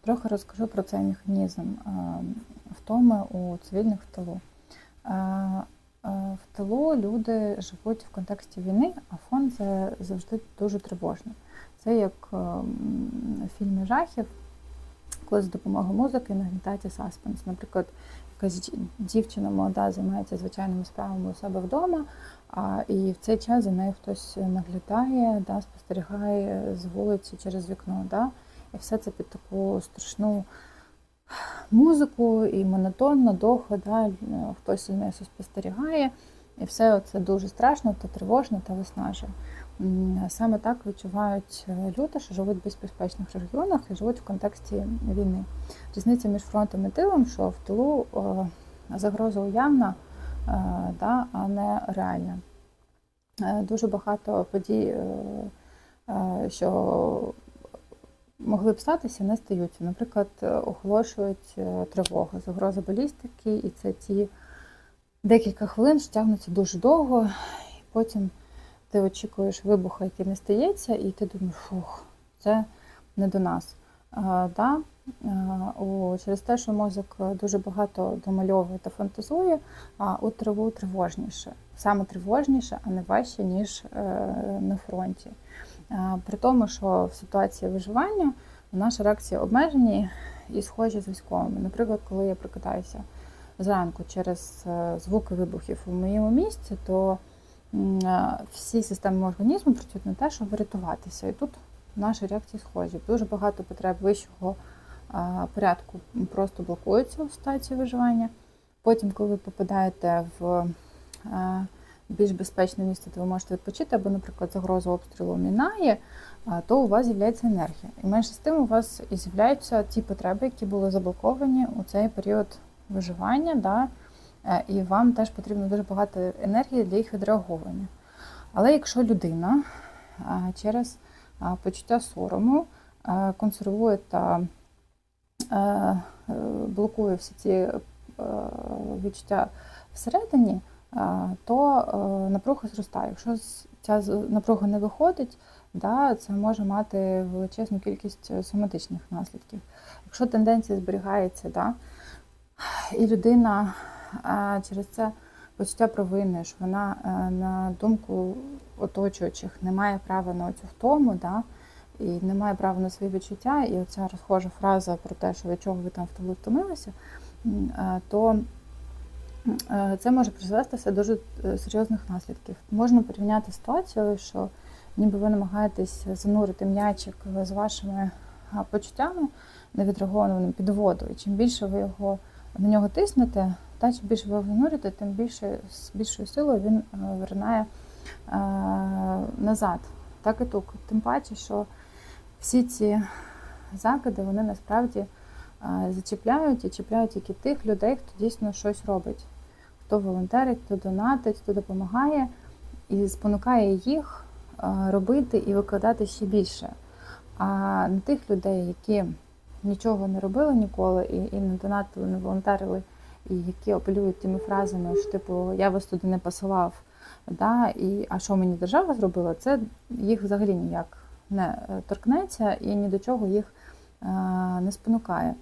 Трохи розкажу про цей механізм е, втоми у цивільних в тилу. Е, е, В тилу люди живуть в контексті війни, а фон це завжди дуже тривожно. Це як фільмі жахів, коли за допомогою музики нагнітається саспенс. Наприклад, якась дівчина молода займається звичайними справами у себе вдома, а, і в цей час за нею хтось наглядає, да, спостерігає з вулиці через вікно. Да, і все це під таку страшну музику і монотонно, довго, да, е, хтось за нею спостерігає. І все це дуже страшно, та тривожно та виснажує. Саме так відчувають е, люди, що живуть в безпечних регіонах і живуть в контексті війни. Різниця між фронтом і тилом, що в тилу е, загроза уявна, а не реальна. Дуже багато подій, що могли б статися, не стаються. Наприклад, е, оголошують е, тривогу, загроза балістики, і це ті декілька хвилин що тягнуться дуже довго, і потім ти очікуєш вибуху, який не стається, і ти думаєш, фух, це не до нас. А, да? А, через те, що мозок дуже багато домальовує та фантазує, а у триву тривожніше. Саме тривожніше, а не важче, ніж е, на фронті. При тому, що в ситуації виживання наша реакція обмежені і схожі з військовими. Наприклад, коли я прокидаюся зранку через е, звуки вибухів у моєму місці, то е, всі системи організму працюють на те, щоб врятуватися. І тут наші реакції схожі. Дуже багато потреб вищого е, порядку просто блокуються у ситуації виживання. Потім, коли ви попадаєте в більш безпечне місце, де ви можете відпочити, або, наприклад, загроза обстрілу мінає, то у вас з'являється енергія. І менше з тим у вас і з'являються ті потреби, які були заблоковані у цей період виживання. Да? Е, І вам теж потрібно дуже багато енергії для їх відреагування. Але якщо людина через почуття сорому консервує та блокує всі ці е, відчуття всередині, то е, напруга зростає. Якщо ця напруга не виходить, да, це може мати величезну кількість е, соматичних наслідків. Якщо тенденція зберігається, да, і людина через це почуття провини, що вона е, на думку оточуючих не має права на цю втому, да, і не має права на свої відчуття, і оця розхожа фраза про те, що від чого ви там втомилися, е, то е, це може призвести все дуже серйозних наслідків. Можна порівняти ситуацію, що ніби ви намагаєтесь занурити м'ячик з вашими почуттями невідреагованими під воду. І чим більше ви його на нього тиснете, та чим більше ви його занурите, тим більше з більшою силою він е, виринає е, назад. Так і тут. Тим паче, що всі ці закиди вони насправді зачіпляють і чіпляють тільки тих людей, хто дійсно щось робить, хто волонтерить, хто донатить, хто допомагає. І спонукає їх робити і викладати ще більше. А на тих людей, які нічого не робили ніколи, і, і не донатили, не волонтерили, і які апелюють тими фразами, що типу я вас туди не посилав, да, і а що мені держава зробила, це їх взагалі ніяк не е, торкнеться і ні до чого їх е, не спонукає.